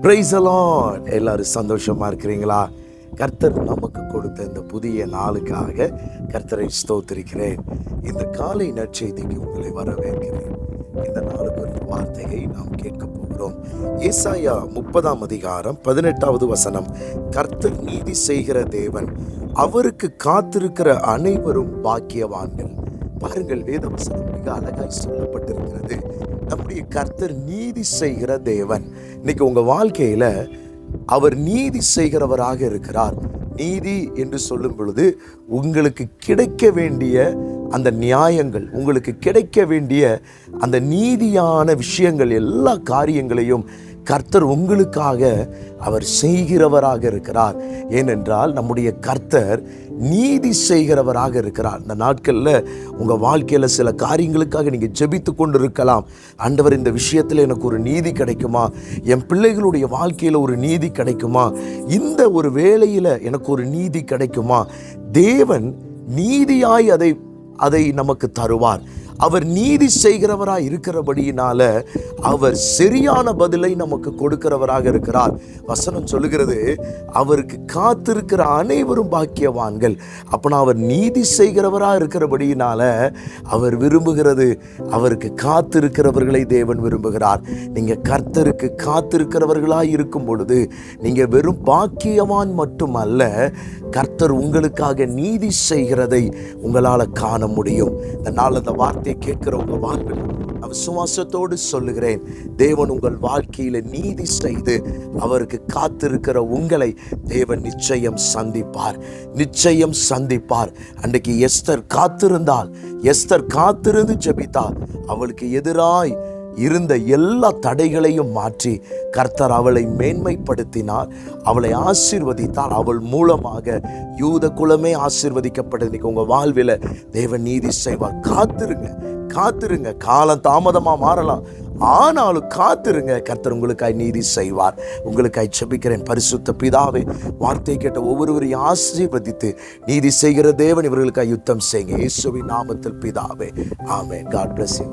Price allot எல்லாரும் சந்தோஷமா இருக்கிறீங்களா? கர்த்தர் நமக்கு கொடுத்த இந்த புதிய நாளுக்காக கர்த்தரை ஸ்தோத்திருக்கிறேன். இந்த காலை நற்செய்திக்கு உங்களை வரவேற்கிறேன். இந்த நாளுக்கு ஒரு வார்த்தையை நாம் கேட்க போகிறோம். ஏசாயா முப்பதாம் அதிகாரம் பதினெட்டாவது வசனம். கர்த்தர் நீதி செய்கிற தேவன் அவருக்கு காத்திருக்கிற அனைவரும் பாக்கியவான்கள். பாருங்கள் வேதவசனம் மிக அழகாய் சொல்லப்பட்டிருக்கிறது. நம்முடைய கர்த்தர் நீதி செய்கிற தேவன். இன்னைக்கு உங்கள் வாழ்க்கையில அவர் நீதி செய்கிறவராக இருக்கிறார். நீதி என்று சொல்லும் பொழுது உங்களுக்கு கிடைக்க வேண்டிய அந்த நியாயங்கள் உங்களுக்கு கிடைக்க வேண்டிய அந்த நீதியான விஷயங்கள் எல்லா காரியங்களையும் கர்த்தர் உங்களுக்காக அவர் செய்கிறவராக இருக்கிறார். ஏனென்றால் நம்முடைய கர்த்தர் நீதி செய்கிறவராக இருக்கிறார். இந்த நாட்களில் உங்கள் வாழ்க்கையில் சில காரியங்களுக்காக நீங்கள் ஜெபித்து கொண்டு இருக்கலாம் ஆண்டவர் இந்த விஷயத்தில் எனக்கு ஒரு நீதி கிடைக்குமா? என் பிள்ளைகளுடைய வாழ்க்கையில் ஒரு நீதி கிடைக்குமா? இந்த ஒரு வேளையில் எனக்கு ஒரு நீதி கிடைக்குமா? தேவன் நீதியாய் அதை அதை நமக்கு தருவார். அவர் நீதி செய்கிறவராக இருக்கிறபடியினால அவர் சரியான பதிலை நமக்கு கொடுக்கிறவராக இருக்கிறார். வசனம் சொல்லுகிறது அவருக்கு காத்திருக்கிற அனைவரும் பாக்கியவான்கள். அப்போனா அவர் நீதி செய்கிறவராக இருக்கிறபடியினால அவர் விரும்புகிறது அவருக்கு காத்திருக்கிறவர்களை தேவன் விரும்புகிறார். நீங்கள் கர்த்தருக்கு காத்திருக்கிறவர்களாக இருக்கும் பொழுது நீங்கள் வெறும் பாக்கியவான் மட்டுமல்ல கர்த்தர் உங்களுக்காக நீதி செய்கிறதை உங்களால் காண முடியும். இந்த நாள் அந்த சத்தியத்தை கேட்கிற உங்க வாழ்வில் விசுவாசத்தோடு சொல்லுகிறேன் தேவன் உங்கள் வாழ்க்கையில நீதி செய்து அவருக்கு காத்திருக்கிற உங்களை தேவன் நிச்சயம் சந்திப்பார். நிச்சயம் சந்திப்பார். அன்றைக்கு எஸ்தர் காத்திருந்தால் எஸ்தர் காத்திருந்து ஜெபித்தார் அவளுக்கு எதிராய் இருந்த எல்லா தடைகளையும் மாற்றி கர்த்தர் அவளை மேன்மைப்படுத்தினார். அவளை ஆசீர்வதித்தார். அவள் மூலமாக யூத குலமே ஆசீர்வதிக்கப்பட்டது. இன்னைக்கு உங்க வாழ்வில் தேவன் நீதி செய்வார். காத்திருங்க காத்திருங்க. காலம் தாமதமாக மாறலாம். ஆனாலும் காத்திருங்க. கர்த்தர் உங்களுக்காய் நீதி செய்வார். உங்களுக்காய் செபிக்கிறேன் பரிசுத்த பிதாவே வார்த்தை கேட்ட ஒவ்வொருவரையும் ஆசீர்வதித்து நீதி செய்கிற தேவன் இவர்களுக்காய் யுத்தம் செய்யுங்க. இயேசுவின் நாமத்தில் பிதாவே. ஆமே காட் பிளஸ்